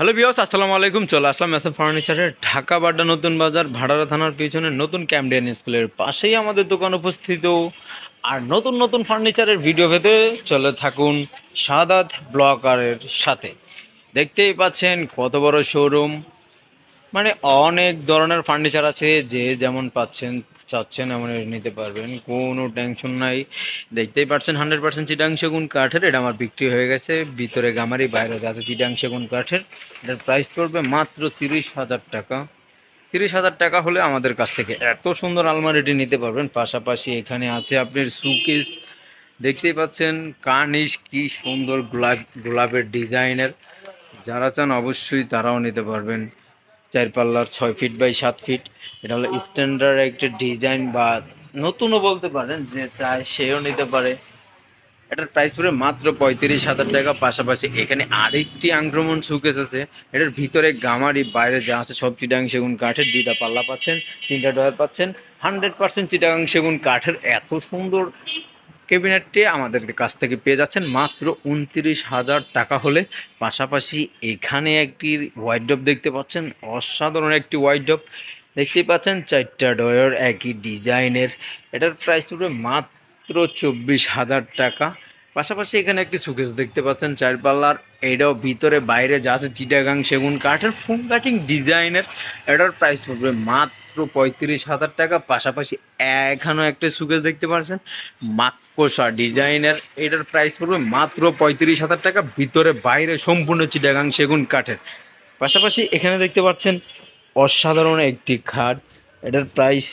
Hello বিয়স আসসালামু আলাইকুম, চলে আসলাম এস ফার্নিচারের ঢাকা বাড্ডা নতুন বাজার, ভাড়ারা থানার পিছনে নতুন ক্যামডিয়ান স্কুলের পাশেই আমাদের দোকান উপস্থিত। আর নতুন নতুন ফার্নিচারের ভিডিও পেতে চলে থাকুন সাদাত ব্লকারের সাথে। দেখতেই পাচ্ছেন কত বড় শোরুম মানে অনেক ধরনের ফার্নিচার আছে, যে যেমন পাচ্ছেন চাচ্ছেন এমন নিতে পারবেন। কোনো টেনশন নাই। দেখতেই পারছেন হান্ড্রেড পার্সেন্ট চিটাং সেগুন কাঠের। এটা আমার বিক্রি হয়ে গেছে। ভিতরে গামারি, বাইরে আছে চিটাং সেগুন কাঠের। এটার প্রাইস পড়বে মাত্র তিরিশ হাজার টাকা। তিরিশ হাজার টাকা হলে আমাদের কাছ থেকে এত সুন্দর আলমারিটি নিতে পারবেন। পাশাপাশি এখানে আছে আপনার সুকেস দেখতেই পাচ্ছেন কানিস কি সুন্দর গোলাপ, গোলাপের ডিজাইনের যারা চান অবশ্যই তারাও নিতে পারবেন। চার পাল্লার ছয় ফিট বাই সাত ফিট এটা হলো স্ট্যান্ডার্ড একটা ডিজাইন বা নতুনও বলতে পারেন যে চায় সেও নিতে পারে। এটার প্রাইস পড়ে মাত্র পঁয়ত্রিশ হাজার টাকা। পাশাপাশি এখানে আরেকটি আংক্রমণ সুকেস আছে। এটার ভিতরে গামারি, বাইরে যা আছে সব চিটাং সেগুন কাঠের দুইটা পাল্লা পাচ্ছেন, তিনটা ডয়ার পাচ্ছেন। হান্ড্রেড পার্সেন্ট চিটাং সেগুন কাঠের এত সুন্দর ক্যাবিনেটটি আমাদের কাছ থেকে পেয়ে যাচ্ছেন মাত্র উনত্রিশ হাজার টাকা হলে। পাশাপাশি এখানে একটি ওয়াইডপ দেখতে পাচ্ছেন, অসাধারণ একটি ওয়াইডপ দেখতেই পাচ্ছেন চারটা ডয়ার একই ডিজাইনের। এটার প্রাইস পড়বে মাত্র চব্বিশ হাজার টাকা। পাশাপাশি এখানে একটি সুকেস দেখতে পাচ্ছেন চার পাল্লার এটাও ভিতরে বাইরে যা আছে, চিটাগাং সেগুন কাঠের ফোম কাটিং ডিজাইনের এটার প্রাইস পড়বে মাত্র পঁয়ত্রিশ হাজার টাকা, পাশাপাশি এখানেও একটা সুকেস দেখতে পাচ্ছেন। মাকসা ডিজাইনের, এটার প্রাইস পড়বে মাত্র পঁয়ত্রিশ হাজার টাকা, ভিতরে বাইরে সম্পূর্ণ চিটাগাং সেগুন কাঠের। পাশাপাশি এখানে দেখতে পাচ্ছেন অসাধারণ একটি খাট, এটার প্রাইস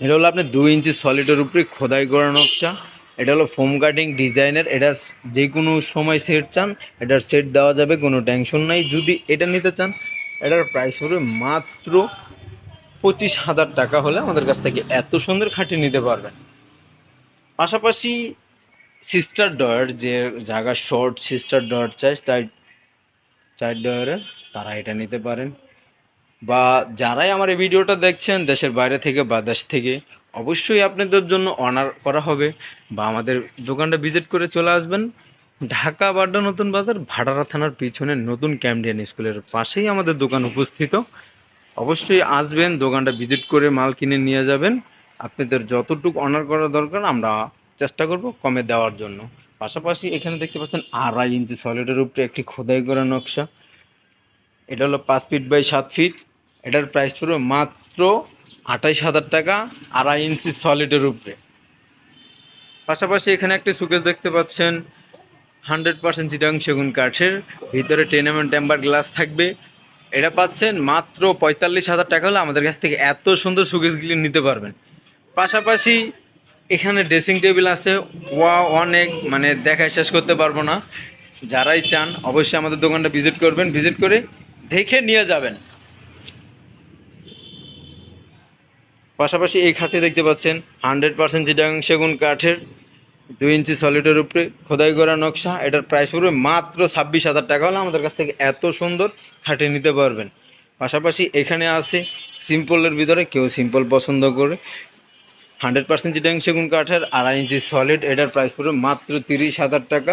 এটা হলো আপনার দুই ইঞ্চি সলিডের উপরে খোদাই করা নকশা। এটা হলো ফোম কাটিং ডিজাইনের এটা যে কোনো সময় সেট চান, এটার সেট দেওয়া যাবে, কোনো টেনশন নাই। যদি এটা নিতে চান, এটার প্রাইস হবে মাত্র পঁচিশ হাজার টাকা হলে আমাদের কাছ থেকে এত সুন্দর খাটি নিতে পারবেন। পাশাপাশি সিস্টার ডয়ার যে জায়গা শর্ট সিস্টার ডয়ার চাই, তাই চার ডয়ারের তারা এটা নিতে পারেন। বা যারাই আমার এই ভিডিওটা দেখছেন দেশের বাইরে থেকে বা দেশ থেকে, অবশ্যই আপনাদের জন্য অনার করা হবে বা আমাদের দোকানটা ভিজিট করে চলে আসবেন। ঢাকা বাড্ডা নতুন বাজার ভাড়ারা থানার পিছনে নতুন ক্যামডিয়ান স্কুলের পাশেই আমাদের দোকান উপস্থিত। অবশ্যই আসবেন, দোকানটা ভিজিট করে মাল কিনে নিয়ে যাবেন। আপনাদের যতটুকু অনার করা দরকার, আমরা চেষ্টা করব কমে দেওয়ার জন্য। পাশাপাশি এখানে দেখতে পাচ্ছেন আড়াই ইঞ্চি সলিডের উপরে একটি খোদাই করা নকশা। এটা হলো পাঁচ ফিট বাই সাত ফিট এটার প্রাইস পড়বে মাত্র আঠাইশ হাজার টাকা, আড়াই ইঞ্চি সলিডের উপরে। পাশাপাশি এখানে একটি সুকেস দেখতে পাচ্ছেন। হান্ড্রেড পার্সেন্ট চিটাং সেগুন কাঠের। ভিতরে টেন এম টেম্বার গ্লাস থাকবে। এটা পাচ্ছেন মাত্র পঁয়তাল্লিশ হাজার টাকা হলে আমাদের কাছ থেকে এত সুন্দর সুকেসগুলি নিতে পারবেন। পাশাপাশি এখানে ড্রেসিং টেবিল আছে। ওয়া অনেক মানে দেখায় শেষ করতে পারব না। যারাই চান, অবশ্যই আমাদের দোকানটা ভিজিট করবেন। ভিজিট করে দেখে নিয়ে যাবেন। পাশাপাশি এই খাটে দেখতে পাচ্ছেন। হান্ড্রেড পার্সেন্ট চিটাং সেগুন কাঠের। দুই ইঞ্চি সলিডের উপরে খোদাই করা নকশা। এটার প্রাইস পড়বে মাত্র ছাব্বিশ হাজার টাকা হলে আমাদের কাছ থেকে এত সুন্দর খাটিয়ে নিতে পারবেন। পাশাপাশি এখানে আছে সিম্পলের ভিতরে কেউ সিম্পল পছন্দ করে। হান্ড্রেড পার্সেন্ট চিটাং সেগুন কাঠের আড়াই ইঞ্চি সলিড এটার প্রাইস পড়বে মাত্র তিরিশ হাজার টাকা।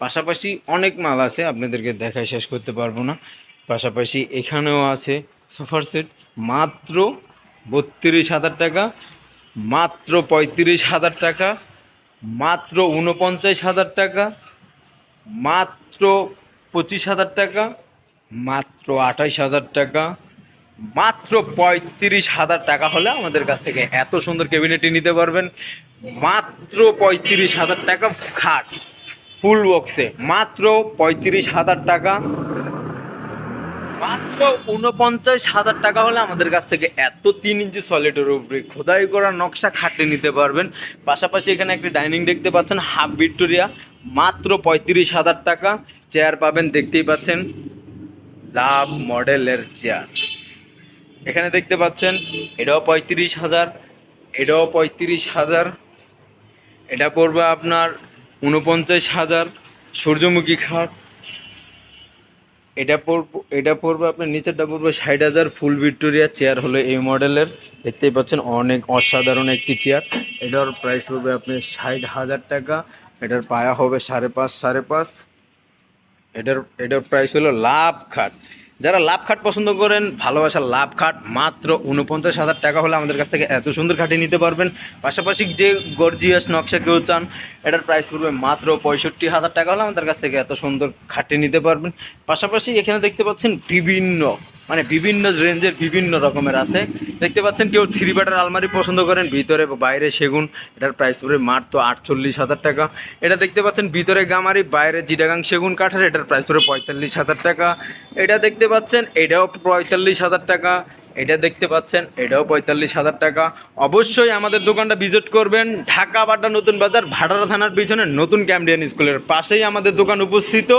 পাশাপাশি অনেক মাল আছে, আপনাদেরকে দেখায় শেষ করতে পারব না। পাশাপাশি এখানেও আছে সোফার সেট মাত্র বত্রিশ হাজার টাকা, মাত্র পঁয়ত্রিশ হাজার টাকা। মাত্র উনপঞ্চাশ হাজার টাকা, মাত্র পঁচিশ হাজার টাকা, মাত্র আঠাইশ হাজার টাকা, মাত্র পঁয়ত্রিশ হাজার টাকা হলে আমাদের কাছ থেকে এত সুন্দর ক্যাবিনেটটি নিতে পারবেন। মাত্র পঁয়ত্রিশ হাজার টাকা খাট ফুল বক্সে মাত্র পঁয়ত্রিশ হাজার টাকা মাত্র উনপঞ্চাশ হাজার টাকা হলে আমাদের কাছ থেকে এত তিন ইঞ্চি সলিডের উপরে খোদাই করা নকশা খাটে নিতে পারবেন। পাশাপাশি এখানে একটি ডাইনিং দেখতে পাচ্ছেন হাফ ভিক্টোরিয়া মাত্র পঁয়ত্রিশ হাজার টাকা। চেয়ার পাবেন, দেখতেই পাচ্ছেন, লাভ মডেলের চেয়ার এখানে দেখতে পাচ্ছেন, এটাও পঁয়ত্রিশ হাজার, এটাও পঁয়ত্রিশ হাজার। এটা পড়বে আপনার উনপঞ্চাশ হাজার সূর্যমুখী খাট। এটা পড়ব এটা পড়বে আপনার নিচেরটা পড়বে ষাট হাজার ফুল ভিক্টোরিয়া চেয়ার হলো এই মডেলের। দেখতেই পাচ্ছেন অনেক অসাধারণ একটি চেয়ার। এটার প্রাইস পড়বে আপনি ষাট হাজার টাকা। এটার পায়া হবে সাড়ে পাঁচ সাড়ে পাঁচ। এটার এটার প্রাইস হলো লাভ খাট। যারা লাভ খাট পছন্দ করেন, ভালোবাসার লাভ খাট মাত্র উনপঞ্চাশ হাজার টাকা হলে আমাদের কাছ থেকে এত সুন্দর খাটি নিতে পারবেন। পাশাপাশি যে গর্জিয়াস নকশা কেউ চান, এটার প্রাইস পড়বে মাত্র পঁয়ষট্টি হাজার টাকা হলে আমাদের কাছ থেকে এত সুন্দর খাটি নিতে পারবেন। পাশাপাশি এখানে দেখতে পাচ্ছেন বিভিন্ন মানে বিভিন্ন রেঞ্জের বিভিন্ন রকমের আছে। দেখতে পাচ্ছেন কেউ থ্রি বেটার আলমারি পছন্দ করেন, ভিতরে বাইরে সেগুন, এটার প্রাইস পড়বে মাত্র আটচল্লিশ হাজার টাকা। এটা দেখতে পাচ্ছেন ভিতরে গামারি, বাইরে জিটাগাং সেগুন কাঠের, এটার প্রাইস পড়বে পঁয়তাল্লিশ হাজার টাকা। এটা দেখতে পাচ্ছেন, এটাও পঁয়তাল্লিশ হাজার টাকা। এটা দেখতে পাচ্ছেন, এটাও পঁয়তাল্লিশ হাজার টাকা। অবশ্যই আমাদের দোকানটা ভিজিট করবেন, ঢাকা বাড্ডা নতুন বাজার ভাটারা থানার পিছনে নতুন ক্যামডিয়ান স্কুলের পাশেই আমাদের দোকান উপস্থিত।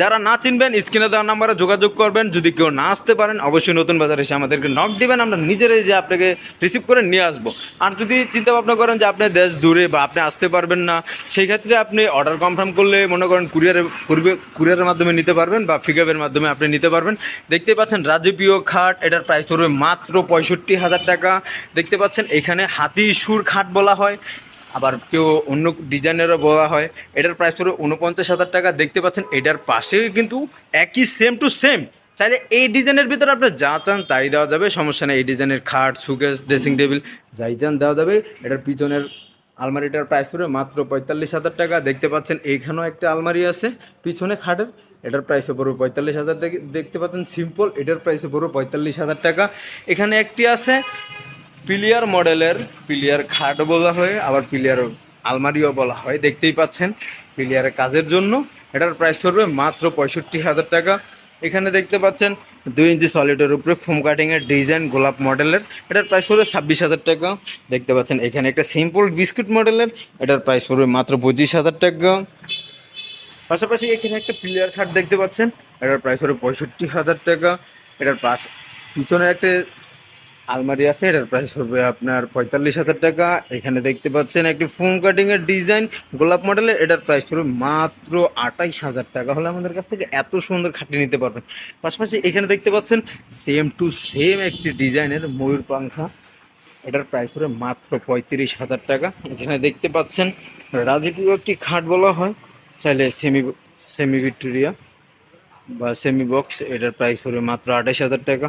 যারা না চিনবেন, স্ক্রিনে দেওয়ার নাম্বারে যোগাযোগ করবেন। যদি কেউ না আসতে পারেন, অবশ্যই নতুন বাজার এসে আমাদেরকে নক দিবেন। আমরা নিজেরাই যে আপনাকে রিসিভ করে নিয়ে আসব। আর যদি চিন্তা ভাবনা করেন যে আপনি দেশ দূরে বা আপনি আসতে পারবেন না, সেই ক্ষেত্রে আপনি অর্ডার কনফার্ম করলে মনে করেন কুরিয়ারে কুরিয়ারের মাধ্যমে নিতে পারবেন বা পিকআপের মাধ্যমে আপনি নিতে পারবেন। দেখতে পাচ্ছেন রাজকীয় খাট, এটার প্রাইস পড়বে মাত্র পঁয়ষট্টি হাজার টাকা। দেখতে পাচ্ছেন, এখানে হাতি সুর খাট বলা হয়, আবার কেউ অন্য ডিজাইনেরও বলা হয়। এটার প্রাইস পড়বে উনপঞ্চাশ হাজার টাকা। দেখতে পাচ্ছেন, এটার পাশেই কিন্তু একই সেম টু সেম চাইলে এই ডিজাইনের ভিতরে আপনি যা চান তাই দেওয়া যাবে, সমস্যা নেই। এই ডিজাইনের খাট সুকেস ড্রেসিং টেবিল যাই চান দেওয়া যাবে। এটার পিছনের আলমারিটার প্রাইস পড়বে মাত্র পঁয়তাল্লিশ হাজার টাকা। দেখতে পাচ্ছেন এইখানেও একটা আলমারি আছে, পিছনে খাটের। এটার প্রাইস পড়বে পঁয়তাল্লিশ হাজার। দেখে- দেখতে পাচ্ছেন সিম্পল এটার প্রাইস পড়বে পঁয়তাল্লিশ হাজার টাকা। এখানে একটি আছে, পিলিয়ার মডেলের, পিলিয়ার খাট বলা হয়, আবার পিলিয়ার আলমারিও বলা হয়, দেখতেই পাচ্ছেন, পিলিয়ারের কাজের জন্য। এটার প্রাইস পড়বে মাত্র পঁয়ষট্টি হাজার টাকা। এখানে দেখতে পাচ্ছেন, দুই ইঞ্চি সলিডের উপরে ফোম কাটিংয়ের ডিজাইন গোলাপ মডেলের। এটার প্রাইস পড়বে ছাব্বিশ হাজার টাকা। দেখতে পাচ্ছেন, এখানে একটা সিম্পল বিস্কুট মডেলের, এটার প্রাইস পড়বে মাত্র পঁচিশ হাজার টাকা। পাশাপাশি এখানে একটা প্লেয়ার খাট দেখতে পাচ্ছেন। এটার প্রাইস হলো পঁয়ষট্টি হাজার টাকা। এটার পাশ পিছনে একটা আলমারি আছে, এটার প্রাইস হবে আপনার পঁয়তাল্লিশ হাজার টাকা। এখানে দেখতে পাচ্ছেন একটি ফোম কাটিং এর ডিজাইন গোলাপ মডেলের এটার প্রাইস পড়বে মাত্র আটাইশ হাজার টাকা। হলে আমাদের কাছ থেকে এত সুন্দর খাটিয়ে নিতে পারবেন। পাশাপাশি এখানে দেখতে পাচ্ছেন সেম টু সেম একটি ডিজাইনের ময়ূর পাংখা। এটার প্রাইস পড়বে মাত্র পঁয়ত্রিশ হাজার টাকা। এখানে দেখতে পাচ্ছেন রাজকীয় একটি খাট বলা হয়। চাইলে সেমি সেমি ভিক্টোরিয়া বা সেমি বক্স এটার প্রাইস পড়বে মাত্র আঠাশ হাজার টাকা।